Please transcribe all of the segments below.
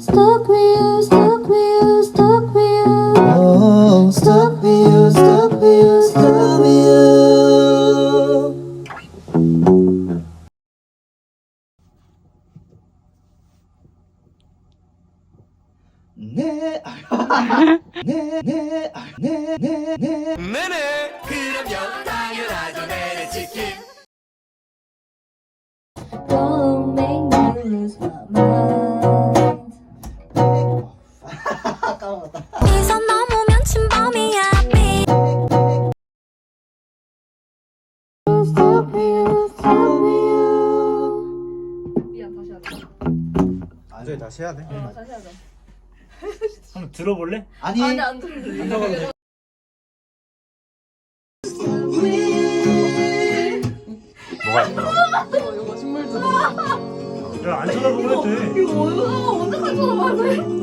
Stuck with you, stuck with you, stuck with you. Oh, stuck with you, stuck with you, stuck with you. 네, 네, 네, 네, 네, 네. 네네 그럼요 당연하죠 네네 치킨 Don't make me lose my mind. 이선 넘으면 침범이야. 미안 다시 하자. 아, 저희 다시 해야 돼. 아, 다시 하자. 한번 들어볼래? 아니, 아니 안 들을래. 뭐가 있더라? 어, 이거 신물 좀. 야안 쳐다보고 해도 돼 이거 어디서 언제까지 쳐다봐야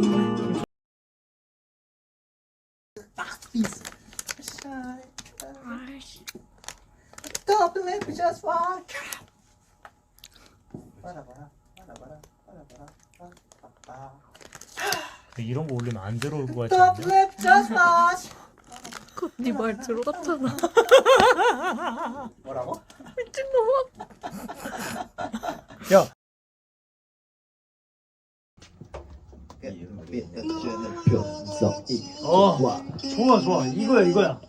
Don't believe me, just watch. 봐라, 봐라, 봐라, 봐라. 이런 거 올리면 안 들어올 거 같지 Don't 않냐? believe, just watch. 네말 들어갔잖아. 뭐라고? 야 어, 좋아 좋아 이거야 이거야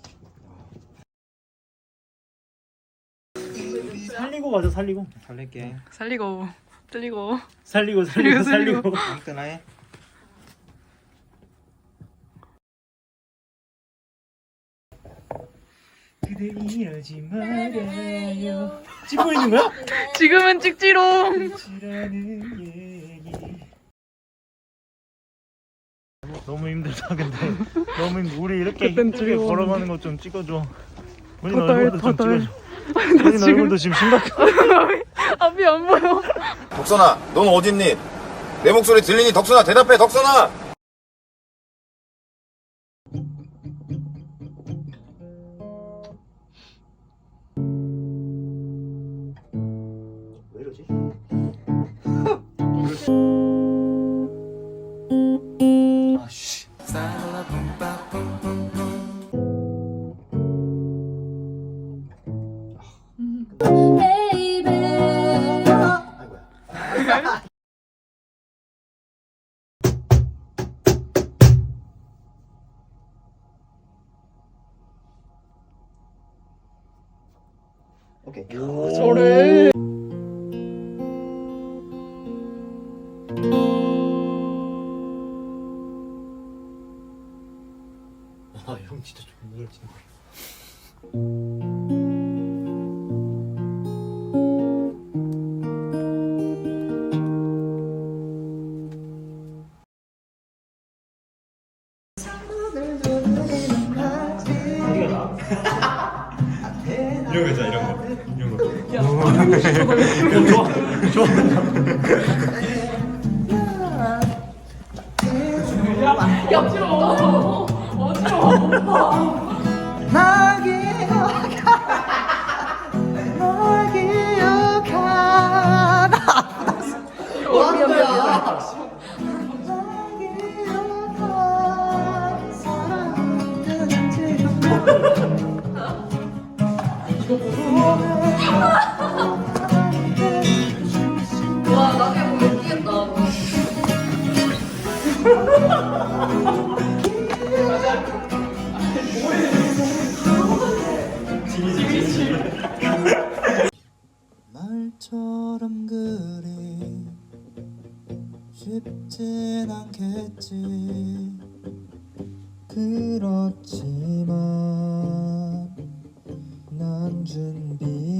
살리고 가자 살리고 살릴게. 살리고 들리고. 살리고 살리고 살리고. 살리고 아무거나 해. 그대 이러지 말아요 찍고 있는 거야? 지금은 찍지롱. 지라는 너무 힘들다 근데 너무 힘 우리 이렇게 그땐 힘들게 즐거웠는데. 걸어가는 거좀 찍어줘. 본인 더 달- 얼굴도 좀 더 달- 찍어줘. 본인 지금- 얼굴도 지금 심각해. 앞이 안 보여. 덕선아 넌 어딨니? 내 목소리 들리니? 덕선아 대답해 덕선아 오케이. 저래. 아형 진짜 존나 잘 찍네 이런 거 있잖아 이런 거 이런 거 야, 좋아 좋아 어지러워. 어지러워. 날 기억하 날 기억하나 어, 미안 미안 미안. 와 쉽진 않겠지. 그렇지만 난 준비